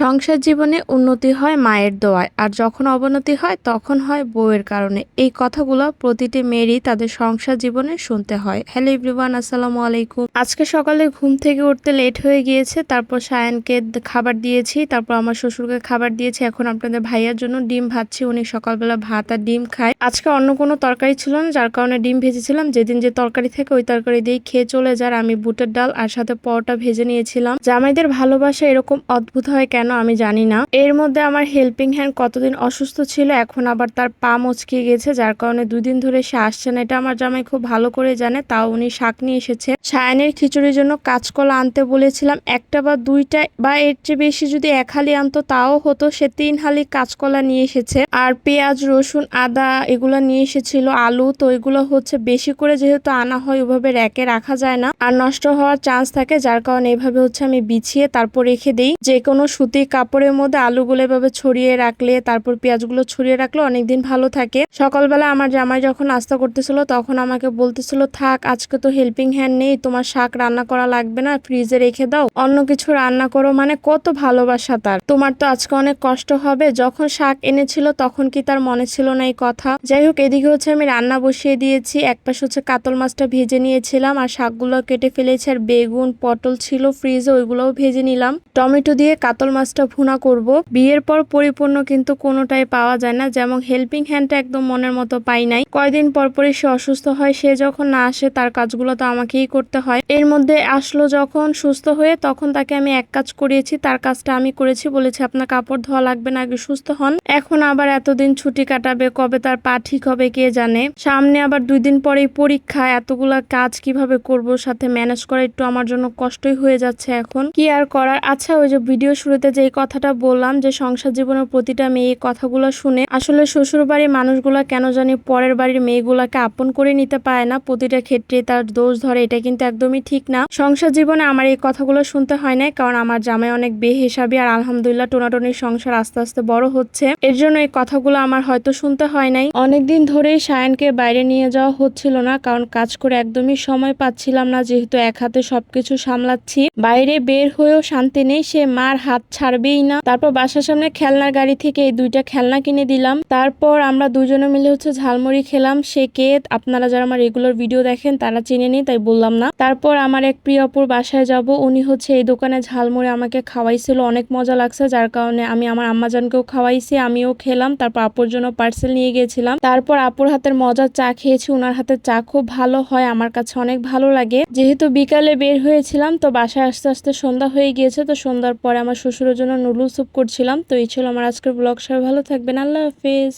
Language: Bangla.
সংসার জীবনে উন্নতি হয় মায়ের দোয়ায়, আর যখন অবনতি হয় তখন হয় বউয়ের কারণে। এই কথাগুলো প্রতিটি মেয়েরই তাদের সংসার জীবনে শুনতে হয়। হ্যালো এভরিওয়ান, আসসালামু আলাইকুম। আজকে সকালে ঘুম থেকে উঠতে লেট হয়ে গিয়েছে, তারপর সায়ানকে খাবার দিয়েছি, তারপর আমার শ্বশুরকে খাবার দিয়েছি, এখন আপনাদের ভাইয়ার জন্য ডিম ভাজছি, উনি সকালবেলা ভাত আর ডিম খায়। আজকে অন্য কোনো তরকারি ছিল না, যার কারণে ডিম ভেজেছিলাম। যেদিন যে তরকারি থাকে ওই তরকারি দিয়ে খেয়ে চলে যার, আমি বুটের ডাল আর সাথে পরোটা ভেজে নিয়েছিলাম। জামাইদের ভালোবাসা এরকম অদ্ভুত হয় কেন? আমি জানি না। এর মধ্যে আমার হেল্পিং হ্যান্ড কতদিন অসুস্থ ছিল, এখন আবার তার পা মচকে গেছে, যার কারণে দুই দিন ধরে সে আসছে না। এটা আমার জামাই খুব ভালো করে জানে, তাও উনি শাক নিয়ে এসেছে। সায়ানের খিচুড়ির জন্য কাঁচকলা আনতে বলেছিলাম, একটা বা দুইটা বা এর চেয়ে বেশি যদি এক হালি আনতো তাও হতো, সে তিন হালি কাঁচকলা নিয়ে এসেছে। আর পেঁয়াজ, রসুন, আদা এগুলো নিয়ে এসেছিল, আলু, তো এগুলো হচ্ছে বেশি করে যেহেতু আনা হয় ওভাবে র্যাকে রাখা যায় না। আর নষ্ট হওয়ার চান্স থাকে, যার কারণে এভাবে হচ্ছে আমি বিছিয়ে তারপর রেখে দিই। যে কোনো সুতির কাপড়ের মধ্যে আলুগুলো এভাবে ছড়িয়ে রাখলে, তারপর পেঁয়াজগুলো ছড়িয়ে রাখলে অনেকদিন ভালো থাকে। সকালবেলা আমার জামাই যখন নাস্তা করতেছিল, তখন আমাকে বলতেছিল, থাক, আজকে তো হেল্পিং হ্যান্ড নেই, তোমার শাক রান্না করা লাগবে না ফ্রিজে রেখে দাও। অন্য কিছু রান্না করো মানে কত ভালোবাসা তার। তোমার তো আজকে অনেক কষ্ট হবে। যখন শাক এনেছিল, তখন কি তার মনে ছিল না এই কথা? যাই হোক, এদিকে হচ্ছে আমি রান্না বসিয়ে দিয়েছি। এক পাশে হচ্ছে কাতল মাছটা ভেজে নিয়েছিলাম, আর শাকগুলো কেটে ফেলেছি, আর বেগুন, পটল ছিল ফ্রিজে ওইগুলোও ভেজে নিলাম। টমেটো দিয়ে কাতল মাছটা ভুনা করব। বিয়ের পর পরিপূর্ণ কিন্তু কোনোটাই পাওয়া যায় না। যেমন হেল্পিং হ্যান্ডটা একদম মনের মতো পাই নাই। কয়দিন পর পরই সে অসুস্থ হয়। সে যখন না আসে, তার কাজগুলো তো আমাকেই করতে হয়। এর মধ্যে আসলো যখন সুস্থ হয়ে, তখন তাকে আমি এক কাজ করিয়েছি। তার কাজটা আমি করেছি বলেছি, আপনার কাপড় ধোয়া লাগবে না, আগে সুস্থ হন। এখন আবার এতদিন ছুটি কাটাবে, কবে তার পা ঠিক হবে কে জানে? সামনে আবার দুই দিন পরেই পরীক্ষা, এতগুলা কাজ কীভাবে করব, সাথে ম্যানেজ করা একটু আমার জন্য কষ্টই হয়ে যাচ্ছে এখন। কি আর করার? আচ্ছা ওই যে ভিডিও শুরুতে যে কথাটা বললাম যে সংসার জীবনের প্রতিটা মেয়ে এই কথাগুলো শুনে আসলে শ্বশুর বাড়ির মানুষগুলা কেন জানি পরের বাড়ির মেয়েগুলাকে আপন করে নিতে পারে না। প্রতিটা ক্ষেত্রে তার দোষ ধরে, এটা কিন্তু একদমই ঠিক না। সংসার জীবনে আমার এই কথাগুলো শুনতে হয় না কারণ আমার জামাই অনেক বেহিসাবি আর আলহামদুলিল্লাহ টোনাটনির সংসার আস্তে আস্তে বড় হচ্ছে। এর জন্য এই কথাগুলো আমার হয়তো শুনতে হয় নাই। অনেকদিন ধরেই সায়নকে বাইরে নিয়ে যাওয়া হচ্ছিল না, কারণ কাজ করে একদমই সময় পাচ্ছিলাম না, যেহেতু এক হাতে সবকিছু সামলাচ্ছি। বাইরে বের হয়েও শান্তি নেই, সে মার হাত ছাড়বেই না। তারপর বাসার সামনে খেলনার গাড়ি থেকে এই দুইটা খেলনা কিনে দিলাম। তারপর আমরা দুজনে মিলে হচ্ছে ঝালমুড়ি খেলাম। সে কে, আপনারা যারা আমার রেগুলার ভিডিও দেখেন, তারা চিনে নি তাই বললাম না। তারপর আমার এক প্রিয় অপুর বাসায় যাব। উনি হচ্ছে এই দোকানে ঝালমুড়ি আমাকে খাওয়াইছিল। অনেক মজা লাগছে, যার কারণে আমি আমার আম্মাজানকেও খাওয়াইছি, আমিও খেলাম। তারপর আপুর জন্য পার্সেল নিয়ে গিয়েছিলাম। তারপর আপুর হাতের মজার চা খেয়েছি ওনার হাতের চা খুব ভালো হয়, আমার কাছে অনেক ভালো লাগে। যেহেতু বিকালে বের হয়েছিলাম, তো বাসায় আস্তে আস্তে সন্ধ্যা হয়ে গিয়েছে, তো সন্ধ্যার পরে আমার শ্বশুরের জন্য নুডলস স্যুপ করছিলাম। তো এই ছিল আমার আজকের ব্লগ সবাই ভালো থাকবেন। আল্লাহ হাফিজ।